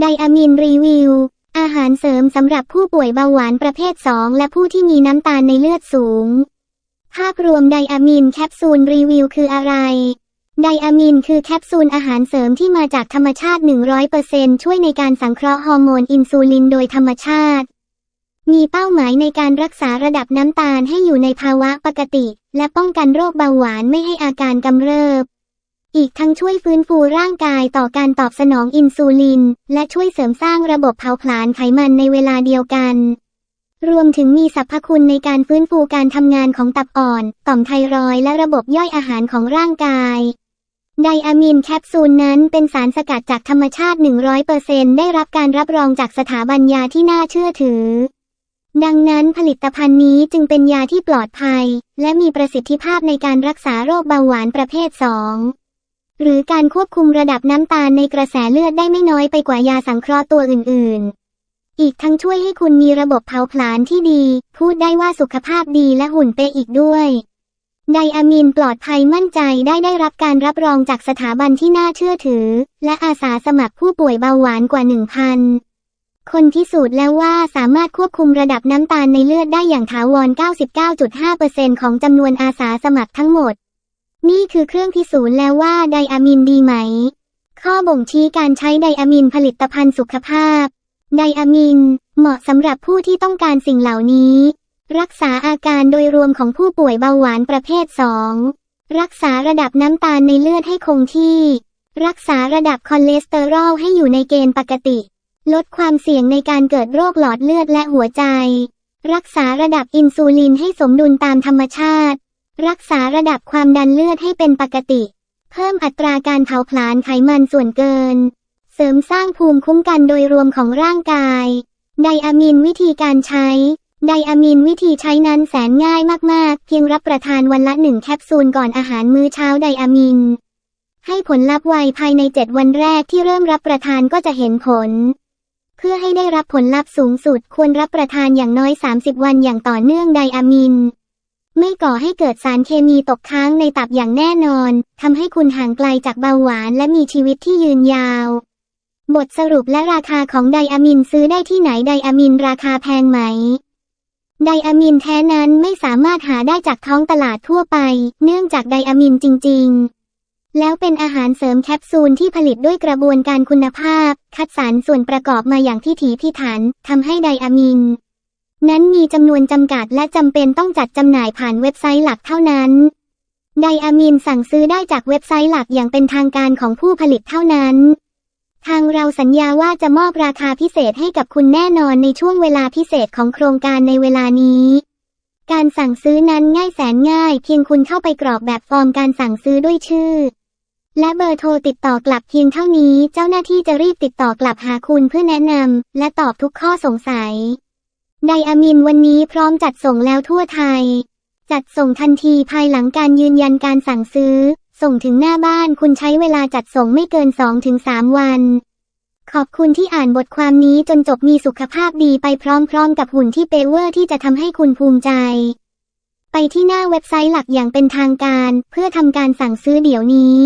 ไดอะมินรีวิว อาหารเสริมสำหรับผู้ป่วยเบาหวานประเภท 2 และผู้ที่มีน้ำตาลในเลือดสูง ภาพรวมไดอะมินแคปซูลรีวิวคืออะไร ไดอะมินคือแคปซูลอาหารเสริมที่มาจากธรรมชาติ 100%ช่วยในการสังเคราะห์ฮอร์โมนอินซูลินโดยธรรมชาติ มีเป้าหมายในการรักษาระดับน้ำตาลให้อยู่ในภาวะปกติ และป้องกันโรคเบาหวานไม่ให้อาการกำเริบ อีกทั้งช่วยฟื้นฟูร่างกายต่อการตอบสนองอินซูลิน และช่วยเสริมสร้างระบบเผาผลาญไขมันในเวลาเดียวกัน รวมถึงมีสรรพคุณในการฟื้นฟูการทำงานของตับอ่อน ต่อมไทรอยและระบบย่อยอาหารของร่างกายไดอะมินแคปซูลนั้นเป็นสารสกัดจากธรรมชาติ 100%ได้รับการรับรองจากสถาบันยาที่น่าเชื่อถือ ดังนั้นผลิตภัณฑ์นี้จึงเป็นยาที่ปลอดภัย และมีประสิทธิภาพในการรักษาโรคเบาหวานประเภท 2 หรือการควบคุมระดับน้ำตาลในกระแสเลือดได้ไม่น้อยไปกว่ายาสังเคราะห์ตัวอื่น ๆ อีกทั้งช่วยให้คุณมีระบบเผาผลาญที่ดี พูดได้ว่าสุขภาพดีและหุ่นเป๊ะอีกด้วยไดอะมินปลอดภัยมั่นใจได้ได้รับการรับรองจากสถาบันที่น่าเชื่อถือ และอาสาสมัครผู้ป่วยเบาหวานกว่า 1,000 คนพิสูจน์แล้วว่าสามารถควบคุมระดับน้ำตาลในเลือดได้อย่างถาวร 99.5%ของจำนวนอาสาสมัครทั้งหมด นี่คือเครื่องพิสูจน์แล้วว่าไดอะมินดีไหม ข้อบ่งชี้การใช้ไดอะมินผลิตภัณฑ์สุขภาพ ไดอะมิน เหมาะสำหรับผู้ที่ต้องการสิ่งเหล่านี้ รักษาอาการโดยรวมของผู้ป่วยเบาหวานประเภท 2 รักษาระดับน้ำตาลในเลือดให้คงที่ รักษาระดับคอเลสเตอรอลให้อยู่ในเกณฑ์ปกติ ลดความเสี่ยงในการเกิดโรคหลอดเลือดและหัวใจ รักษาระดับอินซูลินให้สมดุลตามธรรมชาติ รักษาระดับความดันเลือดให้เป็นปกติ เพิ่มอัตราการเผาผลาญไขมันส่วนเกิน เสริมสร้างภูมิคุ้มกันโดยรวมของร่างกาย ไดอะมินวิธีการใช้ ไดอะมินวิธีใช้นั้นแสนง่ายมากๆ เพียงรับประทานวันละหนึ่งแคปซูลก่อนอาหารมื้อเช้าไดอะมิน ให้ผลลัพธ์ไวภายใน 7 วันแรกที่เริ่มรับประทานก็จะเห็นผล เพื่อให้ได้รับผลลัพธ์สูงสุดควรรับประทานอย่างน้อย 30 วันอย่างต่อเนื่องไดอะมิน ไม่ก่อให้เกิดสารเคมีตกค้างในตับอย่างแน่นอนทำให้คุณห่างไกลจากเบาหวานและมีชีวิตที่ยืนยาว บทสรุปและราคาของไดอะมินซื้อได้ที่ไหนไดอะมินราคาแพงไหม ไดอะมินแท้นั้นไม่สามารถหาได้จากท้องตลาดทั่วไป เนื่องจากไดอะมินจริง ๆแล้วเป็นอาหารเสริมแคปซูลที่ผลิตด้วยกระบวนการคุณภาพ คัดสรรส่วนประกอบมาอย่างที่ถีพิถันทำให้ไดอะมิน นั้นมีจำนวนจำกัดและจำเป็นต้องจัดจำหน่ายผ่านเว็บไซต์หลักเท่านั้น ไดอะมินสั่งซื้อได้จากเว็บไซต์หลักอย่างเป็นทางการของผู้ผลิตเท่านั้น ทางเราสัญญาว่าจะมอบราคาพิเศษให้กับคุณแน่นอนในช่วงเวลาพิเศษของโครงการในเวลานี้ การสั่งซื้อนั้นง่ายแสนง่าย เพียงคุณเข้าไปกรอกแบบฟอร์มการสั่งซื้อด้วยชื่อ และเบอร์โทรติดต่อกลับเพียงเท่านี้ เจ้าหน้าที่จะรีบติดต่อกลับหาคุณเพื่อแนะนำและตอบทุกข้อสงสัย ไดอะมินวันนี้พร้อมจัดส่งแล้วทั่วไทย จัดส่งทันทีภายหลังการยืนยันการสั่งซื้อ ส่งถึงหน้าบ้านคุณใช้เวลาจัดส่งไม่เกิน 2-3 วัน ขอบคุณที่อ่านบทความนี้จนจบมีสุขภาพดีไปพร้อมๆ กับหุ่นที่เปเวอร์ที่จะทำให้คุณภูมิใจ ไปที่หน้าเว็บไซต์หลักอย่างเป็นทางการ เพื่อทำการสั่งซื้อเดี๋ยวนี้